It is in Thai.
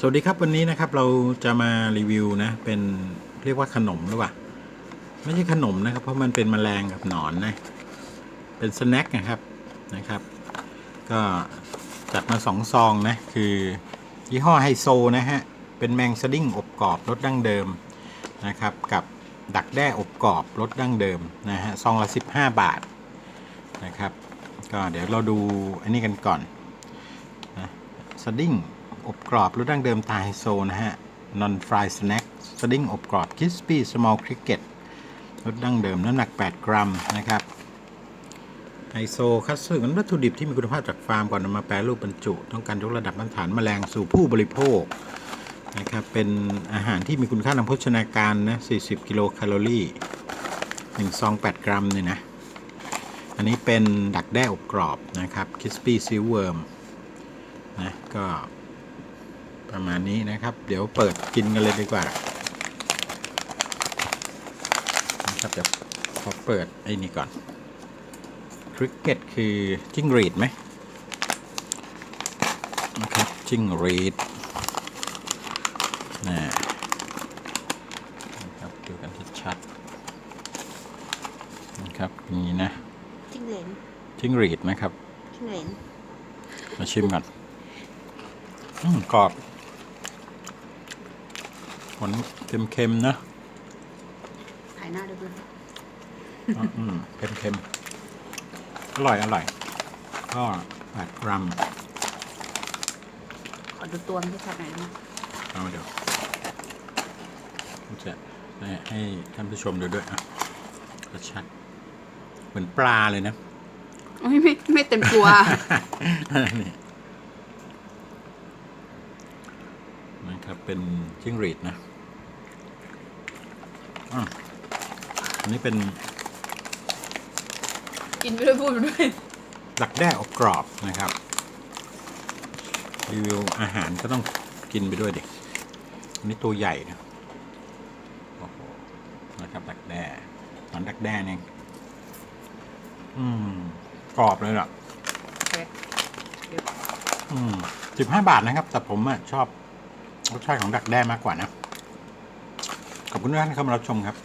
สวัสดีครับวันนี้นะครับเราจะมารีวิวนะเป็นเรียกว่าขนมหรือเปล่าไม่ใช่ขนมนะครับ เพราะมันเป็นแมลงกับหนอนนะเป็นสแน็คนะครับนะครับ ก็จัดมาสองซองนะคือยี่ห้อไฮโซนะฮะเป็นแมงสดิ้งอบกรอบรสดั้งเดิมนะครับ กับดักแด้อบกรอบรสดั้งเดิมนะฮะซองละ15 บาทนะครับ ก็เดี๋ยวเราดูอันนี้กันก่อนนะสดิ้ง อบกรอบรสดั้งเดิมตาไฮโซนะฮะ non fry snack สดิ้งอบกรอบ crispy small cricket รสดั้งเดิมน้ำหนัก 8 กรัมนะครับไฮโซคัตสึนั้นวัตถุดิบที่มีคุณภาพจากฟาร์มก่อนนำมาแปรรูปบรรจุ ต้องการยกระดับมาตรฐานแมลงสู่ผู้บริโภคนะครับเป็นอาหารที่มีคุณค่าทางโภชนาการนะ40 กิโลแคลอรี่1ซอง 8 กรัมเนี่ยนะ อันนี้เป็นดักแด้อบกรอบนะครับ crispy silkworm นะก็ ประมาณนี้นะครับ เดี๋ยวเปิดกินกันเลยดีกว่านะครับเดี๋ยวขอเปิดไอ้นี่ก่อนคริกเก็ตคือจิ้งหรีดไหมนะครับจิ้งหรีดนะนะครับดูกันชัดๆนะครับนี่นะจิ้งเหลนจิ้งหรีดนะครับจิ้งเหลนมาชิมก่อน อืมกรอบ หวานเค็มๆนะถ่ายหน้าดูด้วยอืมเค็มๆอร่อยอร่อยก็8กรัมขอดูตัวมันที่ชัดหน่อยได้ไหมเอาเดี๋ยวจะให้ท่านผู้ชมดูด้วยอะก็ชัดเหมือนปลาเลยนะไม่ไม่เต็มตัวนี่ นะครับ เป็นจิ้งหรีดนะอะอันนี้เป็น กินไปด้วยพูดไปด้วยดักแด้อบกรอบนะครับ รีวิวอาหารก็ต้องกินไปด้วยดิอันนี้ตัวใหญ่นะโอ้โหนะครับดักแด้ตอนดักแด้เนี่ยอืมกรอบเลยล่ะโอเคเดี๋ยวอืมสิบห้าบาทนะครับ แต่ผมอะชอบ รสชาติของดักแด้มากกว่านะ ขอบคุณทุกท่านที่เข้ามารับชมครับ